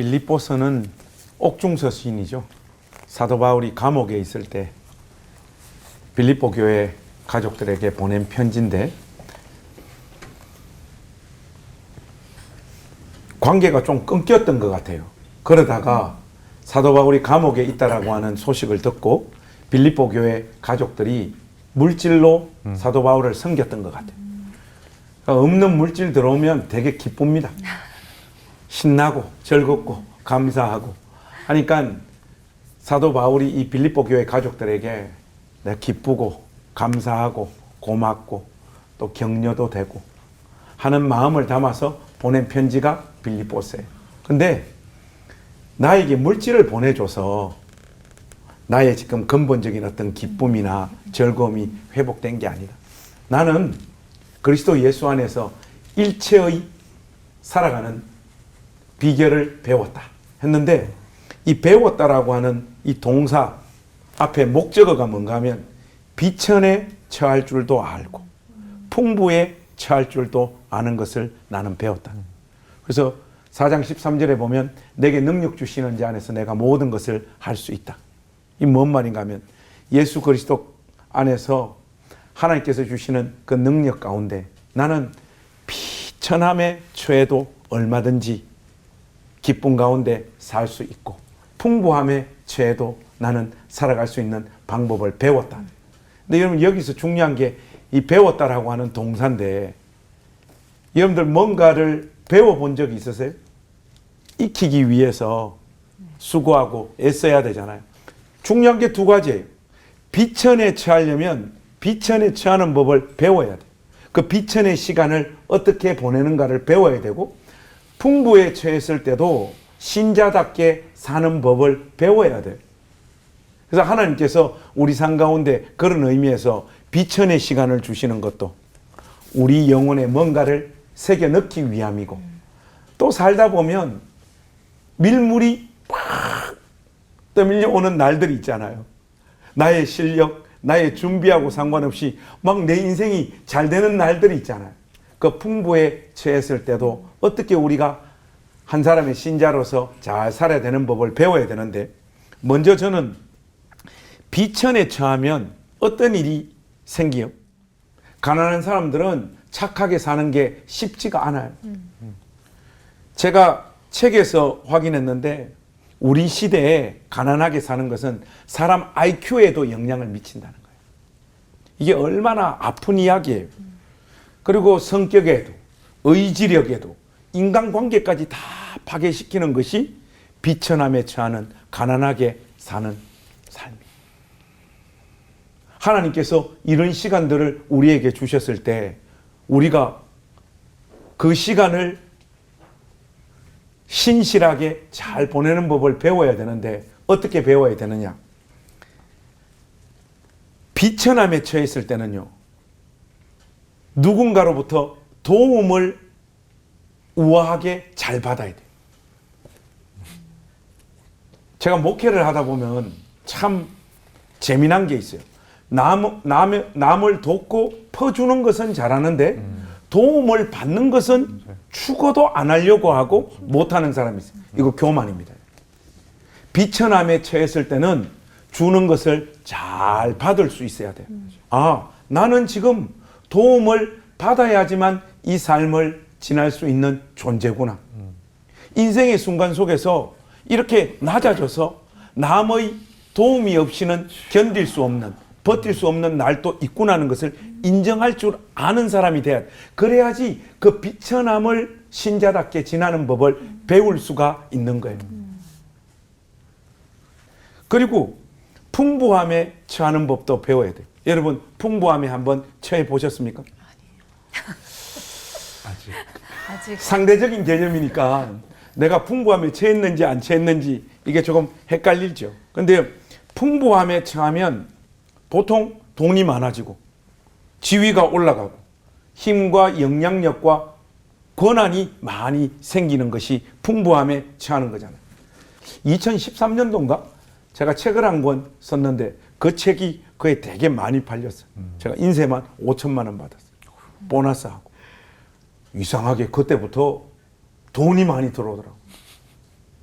빌립보서는 옥중서 시인이죠. 사도 바울이 감옥에 있을 때 빌립보 교회 가족들에게 보낸 편지인데 관계가 좀 끊겼던 것 같아요. 그러다가 사도 바울이 감옥에 있다라고 하는 소식을 듣고 빌립보 교회 가족들이 물질로 사도 바울을 섬겼던 것 같아요. 그러니까 없는 물질 들어오면 되게 기쁩니다. 신나고 즐겁고 감사하고 하니까 사도 바울이 이 빌립보 교회 가족들에게 내가 기쁘고 감사하고 고맙고 또 격려도 되고 하는 마음을 담아서 보낸 편지가 빌립보서예요. 근데 나에게 물질을 보내줘서 나의 지금 근본적인 어떤 기쁨이나 즐거움이 회복된 게 아니다. 나는 그리스도 예수 안에서 일체의 살아가는 비결을 배웠다 했는데 이 배웠다라고 하는 이 동사 앞에 목적어가 뭔가 하면 비천에 처할 줄도 알고 풍부에 처할 줄도 아는 것을 나는 배웠다. 그래서 4장 13절에 보면 내게 능력 주시는 자 안에서 내가 모든 것을 할 수 있다. 이 뭔 말인가 하면 예수 그리스도 안에서 하나님께서 주시는 그 능력 가운데 나는 비천함에 처해도 얼마든지 기쁨 가운데 살 수 있고 풍부함에 처해도 나는 살아갈 수 있는 방법을 배웠다. 근데 여러분 여기서 중요한 게 이 배웠다라고 하는 동사인데 여러분들 뭔가를 배워본 적이 있으세요? 익히기 위해서 수고하고 애써야 되잖아요. 중요한 게 두 가지예요. 비천에 처하려면 비천에 처하는 법을 배워야 돼. 그 비천의 시간을 어떻게 보내는가를 배워야 되고 풍부에 처했을 때도 신자답게 사는 법을 배워야 돼. 그래서 하나님께서 우리 삶 가운데 그런 의미에서 비천의 시간을 주시는 것도 우리 영혼에 뭔가를 새겨 넣기 위함이고 또 살다 보면 밀물이 팍 떠밀려 오는 날들이 있잖아요. 나의 실력, 나의 준비하고 상관없이 막 내 인생이 잘 되는 날들이 있잖아요. 그 풍부에 처했을 때도 어떻게 우리가 한 사람의 신자로서 잘 살아야 되는 법을 배워야 되는데 먼저 저는 비천에 처하면 어떤 일이 생기요? 가난한 사람들은 착하게 사는 게 쉽지가 않아요. 제가 책에서 확인했는데 우리 시대에 가난하게 사는 것은 사람 IQ에도 영향을 미친다는 거예요. 이게 얼마나 아픈 이야기예요. 그리고 성격에도 의지력에도 인간관계까지 다 파괴시키는 것이 비천함에 처하는 가난하게 사는 삶이에요. 하나님께서 이런 시간들을 우리에게 주셨을 때 우리가 그 시간을 신실하게 잘 보내는 법을 배워야 되는데 어떻게 배워야 되느냐? 비천함에 처했을 때는요. 누군가로부터 도움을 우아하게 잘 받아야 돼요. 제가 목회를 하다 보면 참 재미난 게 있어요. 남, 남, 남을 돕고 퍼주는 것은 잘하는데 도움을 받는 것은 죽어도 안 하려고 하고 못하는 사람이 있어요. 이거 교만입니다. 비천함에 처했을 때는 주는 것을 잘 받을 수 있어야 돼요. 아, 나는 지금 도움을 받아야지만 이 삶을 지날 수 있는 존재구나. 인생의 순간 속에서 이렇게 낮아져서 남의 도움이 없이는 견딜 수 없는 버틸 수 없는 날도 있구나는 것을 인정할 줄 아는 사람이 돼야 돼. 그래야지 그 비천함을 신자답게 지나는 법을 배울 수가 있는 거예요. 그리고 풍부함에 처하는 법도 배워야 돼요. 여러분 풍부함에 한번 처해 보셨습니까? 아직 아직 상대적인 개념이니까 내가 풍부함에 처했는지 안 처했는지 이게 조금 헷갈리죠. 근데 풍부함에 처하면 보통 돈이 많아지고 지위가 올라가고 힘과 영향력과 권한이 많이 생기는 것이 풍부함에 처하는 거잖아요. 2013년도인가 제가 책을 한 권 썼는데 그 책이 그에 되게 많이 팔렸어요. 제가 인쇄만 5천만 원 받았어요. 보너스하고. 이상하게 그때부터 돈이 많이 들어오더라고.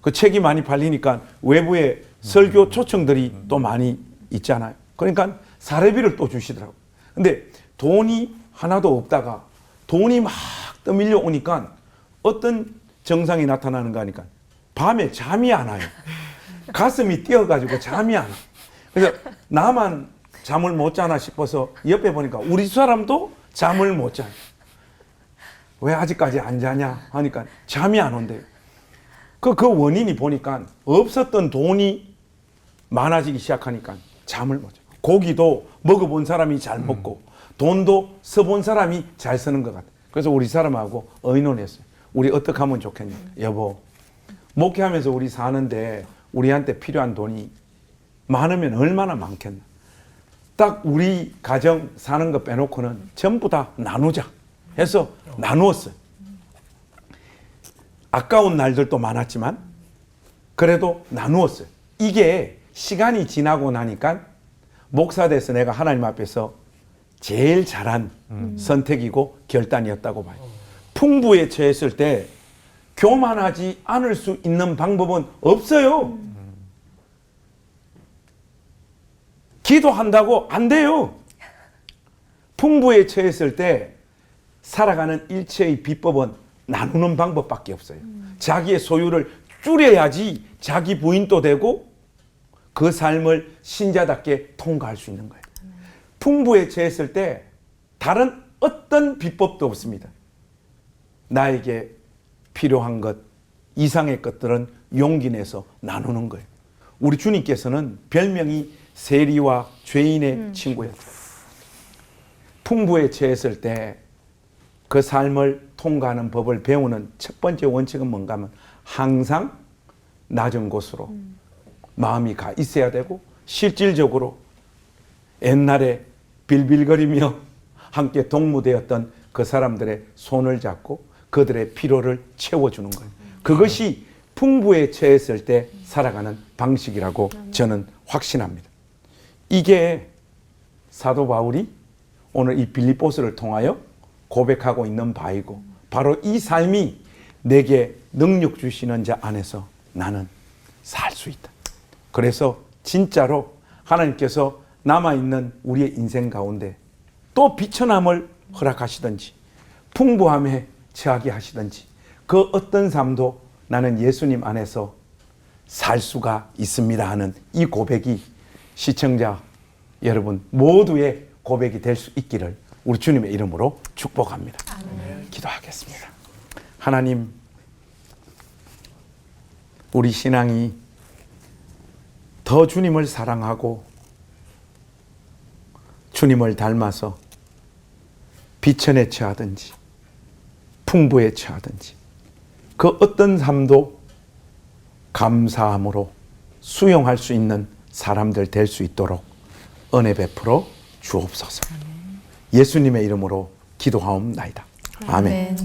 그 책이 많이 팔리니까 외부에 설교 초청들이 또 많이 있잖아요. 그러니까 사례비를 또 주시더라고. 근데 돈이 하나도 없다가 돈이 막 떠밀려 오니까 어떤 정상이 나타나는 거 하니까 밤에 잠이 안 와요. 가슴이 뛰어가지고 잠이 안 와. 그래서 나만 잠을 못 자나 싶어서 옆에 보니까 우리 사람도 잠을 못 자요. 왜 아직까지 안 자냐 하니까 잠이 안 온대요. 그, 그 원인이 보니까 없었던 돈이 많아지기 시작하니까 잠을 못 자. 고기도 먹어본 사람이 잘 먹고 돈도 써본 사람이 잘 쓰는 것 같아. 그래서 우리 사람하고 의논했어요. 우리 어떻게 하면 좋겠냐. 여보, 목회하면서 우리 사는데 우리한테 필요한 돈이 많으면 얼마나 많겠나. 딱 우리 가정 사는 거 빼놓고는 전부 다 나누자 해서 나누었어요. 아까운 날들도 많았지만 그래도 나누었어요. 이게 시간이 지나고 나니까 목사 돼서 내가 하나님 앞에서 제일 잘한 선택이고 결단이었다고 봐요. 풍부에 처했을 때 교만하지 않을 수 있는 방법은 없어요. 기도한다고 안 돼요. 풍부에 처했을 때 살아가는 일체의 비법은 나누는 방법밖에 없어요. 자기의 소유를 줄여야지 자기 부인도 되고 그 삶을 신자답게 통과할 수 있는 거예요. 풍부에 처했을 때 다른 어떤 비법도 없습니다. 나에게 필요한 것 이상의 것들은 용기 내서 나누는 거예요. 우리 주님께서는 별명이 세리와 죄인의 친구였어요. 풍부에 처했을 때 그 삶을 통과하는 법을 배우는 첫 번째 원칙은 뭔가 하면 항상 낮은 곳으로 마음이 가 있어야 되고 실질적으로 옛날에 빌빌거리며 함께 동무되었던 그 사람들의 손을 잡고 그들의 필요를 채워주는 거예요. 그것이 풍부에 처했을 때 살아가는 방식이라고 저는 확신합니다. 이게 사도 바울이 오늘 이 빌립보스를 통하여 고백하고 있는 바이고 바로 이 삶이 내게 능력 주시는 자 안에서 나는 살 수 있다. 그래서 진짜로 하나님께서 남아 있는 우리의 인생 가운데 또 비천함을 허락하시든지 풍부함에 처하게 하시든지 그 어떤 삶도 나는 예수님 안에서 살 수가 있습니다 하는 이 고백이 시청자 여러분 모두의 고백이 될 수 있기를 우리 주님의 이름으로 축복합니다. 기도하겠습니다. 하나님, 우리 신앙이 더 주님을 사랑하고 주님을 닮아서 비천에 처하든지 풍부에 처하든지 그 어떤 삶도 감사함으로 수용할 수 있는 사람들 될 수 있도록 은혜 베풀어 주옵소서. 예수님의 이름으로 기도하옵나이다. 아멘.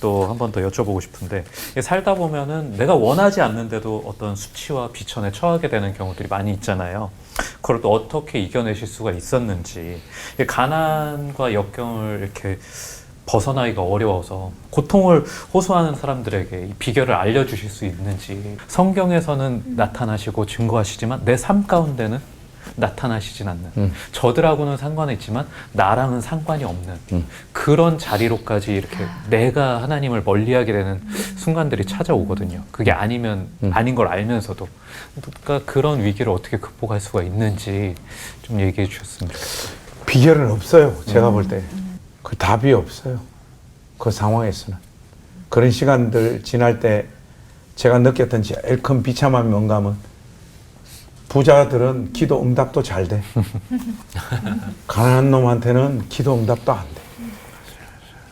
또한 번 더 여쭤보고 싶은데 살다 보면은 내가 원하지 않는데도 어떤 수치와 비천에 처하게 되는 경우들이 많이 있잖아요. 그걸 또 어떻게 이겨내실 수가 있었는지. 이 가난과 역경을 이렇게 벗어나기가 어려워서 고통을 호소하는 사람들에게 이 비결을 알려주실 수 있는지. 성경에서는 나타나시고 증거하시지만 내 삶 가운데는 나타나시진 않는 음. 저들하고는 상관이 있지만 나랑은 상관이 없는 음. 그런 자리로까지 이렇게 내가 하나님을 멀리하게 되는 순간들이 찾아오거든요. 그게 아니면 음. 아닌 걸 알면서도 그러니까 그런 위기를 어떻게 극복할 수가 있는지 좀 얘기해 주셨으면 좋겠어요. 비결은 없어요. 제가 볼 때. 그 답이 없어요. 그 상황에서는. 그런 시간들 지날 때 제가 느꼈던 제일 큰 비참함이 뭔가 하면 부자들은 기도 응답도 잘 돼. 가난한 놈한테는 기도 응답도 안 돼.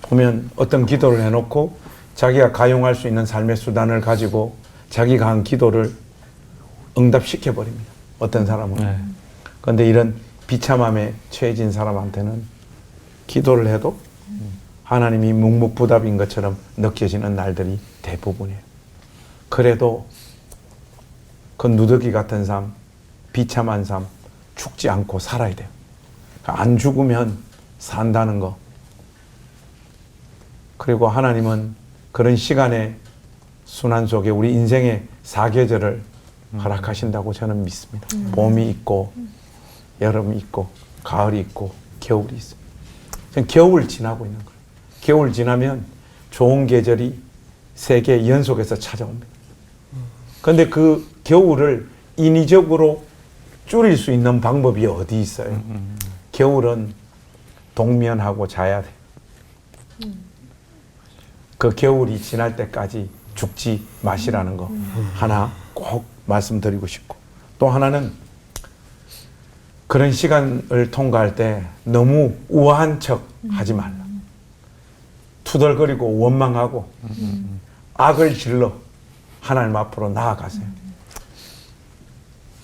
보면 어떤 기도를 해놓고 자기가 가용할 수 있는 삶의 수단을 가지고 자기가 한 기도를 응답시켜버립니다. 어떤 사람은. 네. 그런데 이런 비참함에 처해진 사람한테는 기도를 해도 하나님이 묵묵부답인 것처럼 느껴지는 날들이 대부분이에요. 그래도 그 누더기 같은 삶, 비참한 삶, 죽지 않고 살아야 돼요. 안 죽으면 산다는 거. 그 그리고 하나님은 그런 시간의 순환 속에 우리 인생의 사계절을 허락하신다고 저는 믿습니다. 봄이 있고 여름이 있고 가을이 있고 겨울이 있습니다. 저는 겨울 지나고 있는 거예요. 겨울 지나면 좋은 계절이 세계 연속해서 찾아옵니다. 그런데 그 겨울을 인위적으로 줄일 수 있는 방법이 어디 있어요? 겨울은 동면하고 자야 돼. 그 겨울이 지날 때까지 죽지 마시라는 거 하나 꼭 말씀드리고 싶고 또 하나는 그런 시간을 통과할 때 너무 우아한 척 하지 말라. 투덜거리고 원망하고 악을 질러 하나님 앞으로 나아가세요.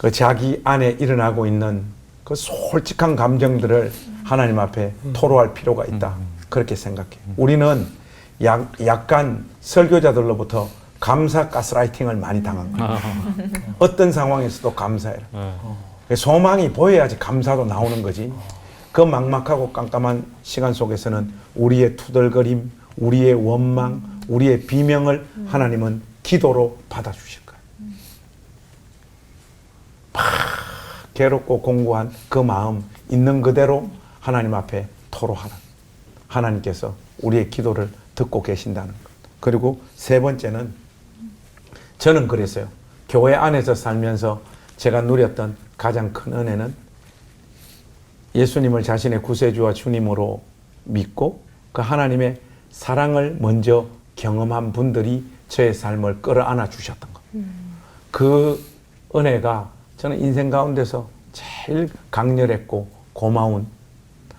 그 자기 안에 일어나고 있는 그 솔직한 감정들을 하나님 앞에 토로할 필요가 있다. 그렇게 생각해요. 우리는 약, 약간 설교자들로부터 감사 가스라이팅을 많이 당한 거예요. 어떤 상황에서도 감사해라. 네. 소망이 보여야지 감사도 나오는 거지. 그 막막하고 깜깜한 시간 속에서는 우리의 투덜거림, 우리의 원망, 우리의 비명을 하나님은 기도로 받아주실 거예요. 막 괴롭고 공고한 그 마음 있는 그대로 하나님 앞에 토로하라. 하나님께서 우리의 기도를 듣고 계신다는 것. 그리고 세 번째는 저는 그랬어요. 교회 안에서 살면서 제가 누렸던 가장 큰 은혜는 예수님을 자신의 구세주와 주님으로 믿고 그 하나님의 사랑을 먼저 경험한 분들이 저의 삶을 끌어안아 주셨던 것. 그 은혜가 저는 인생 가운데서 제일 강렬했고 고마운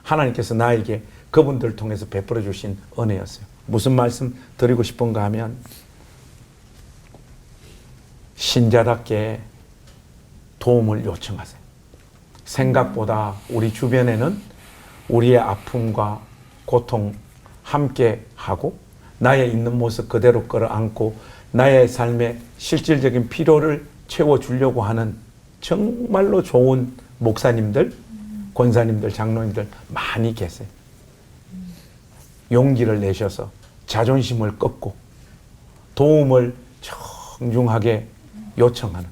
하나님께서 나에게 그분들을 통해서 베풀어 주신 은혜였어요. 무슨 말씀 드리고 싶은가 하면 신자답게 도움을 요청하세요. 생각보다 우리 주변에는 우리의 아픔과 고통 함께 하고 나의 있는 모습 그대로 끌어안고 나의 삶의 실질적인 필요를 채워주려고 하는 정말로 좋은 목사님들, 권사님들, 장로님들 많이 계세요. 용기를 내셔서 자존심을 꺾고 도움을 정중하게 요청하는.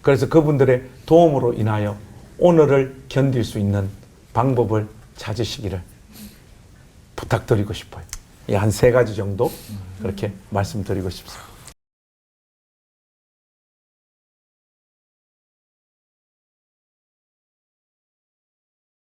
그래서 그분들의 도움으로 인하여 오늘을 견딜 수 있는 방법을 찾으시기를 부탁드리고 싶어요. 한 세 가지 정도 그렇게 말씀드리고 싶습니다.